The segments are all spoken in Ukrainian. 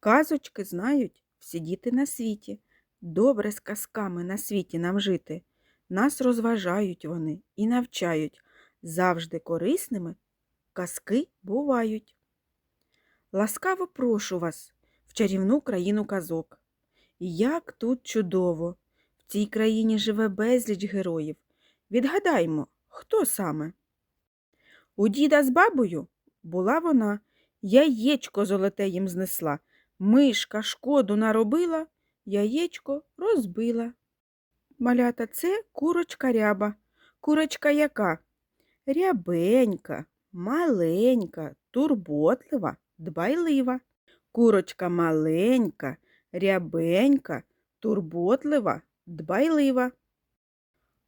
Казочки знають всі діти на світі. Добре з казками на світі нам жити. Нас розважають вони і навчають. Завжди корисними казки бувають. Ласкаво прошу вас в чарівну країну казок. Як тут чудово! В цій країні живе безліч героїв. Відгадаймо, хто саме? У діда з бабою була вона, яєчко золоте їм знесла. Мишка шкоду наробила, яєчко розбила. Малята, це курочка ряба. Курочка яка? Рябенька, маленька, турботлива, дбайлива. Курочка маленька, рябенька, турботлива, дбайлива.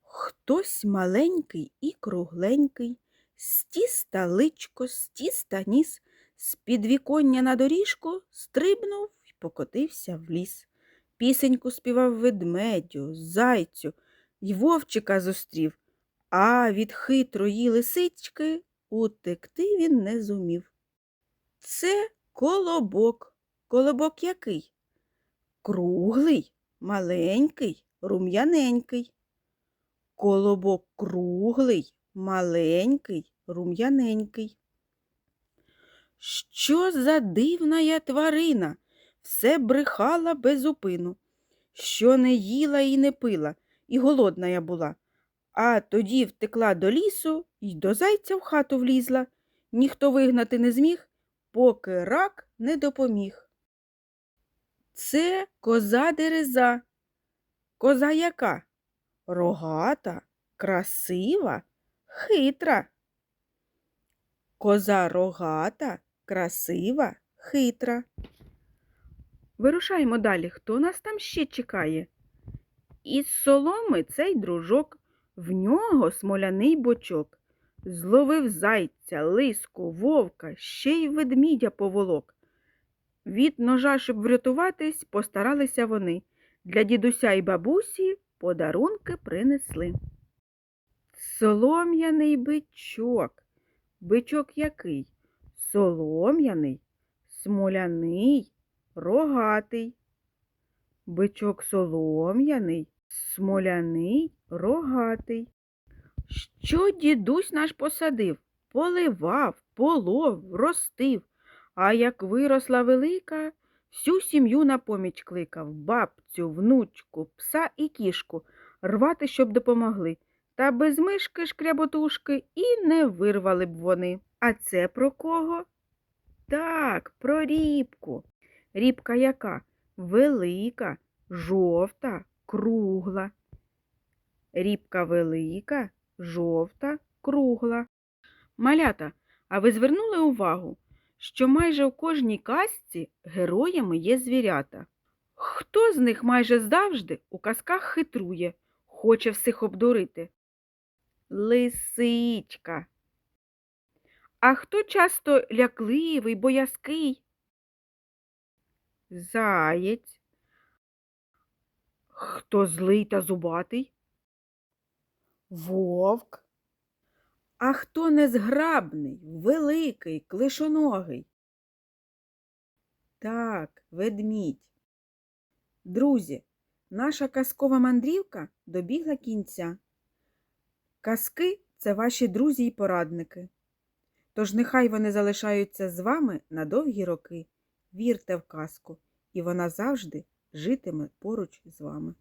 Хтось маленький і кругленький, з тіста личко, з тіста ніс, з підвіконня на доріжку стрибнув і покотився в ліс. Пісеньку співав ведмедю, зайцю й вовчика зустрів, а від хитрої лисички утекти він не зумів. Це колобок. Колобок який? Круглий, маленький, рум'яненький. Колобок круглий, маленький, рум'яненький. Що за дивна я тварина? Все брехала без упину, що не їла і не пила, і голодна я була. А тоді втекла до лісу і до зайця в хату влізла. Ніхто вигнати не зміг, поки рак не допоміг. Це коза дереза. Коза яка? Рогата, красива, хитра. Коза рогата, красива, хитра. Вирушаємо далі. Хто нас там ще чекає? Із соломи цей дружок, в нього смоляний бочок. Зловив зайця, лиску, вовка, ще й ведмідя поволок. Від ножа, щоб врятуватись, постаралися вони. Для дідуся й бабусі подарунки принесли. Солом'яний бичок. Бичок який? Солом'яний, смоляний, рогатий. Бичок солом'яний, смоляний, рогатий. Що дідусь наш посадив? Поливав, полов, ростив. А як виросла велика, всю сім'ю на поміч кликав бабцю, внучку, пса і кішку, рвати, щоб допомогли. Та без мишки шкряботушки і не вирвали б вони. А це про кого? Так, про рібку. Рібка яка? Велика, жовта, кругла. Рібка велика, жовта, кругла. Малята, а ви звернули увагу, що майже в кожній казці героями є звірята? Хто з них майже завжди у казках хитрує, хоче всіх обдурити? Лисичка. А хто часто лякливий, боязкий? Заєць. Хто злий та зубатий? Вовк. А хто незграбний, великий, клишоногий? Так, ведмідь. Друзі, наша казкова мандрівка добігла кінця. Казки це ваші друзі й порадники. Тож нехай вони залишаються з вами на довгі роки. Вірте в казку, і вона завжди житиме поруч з вами.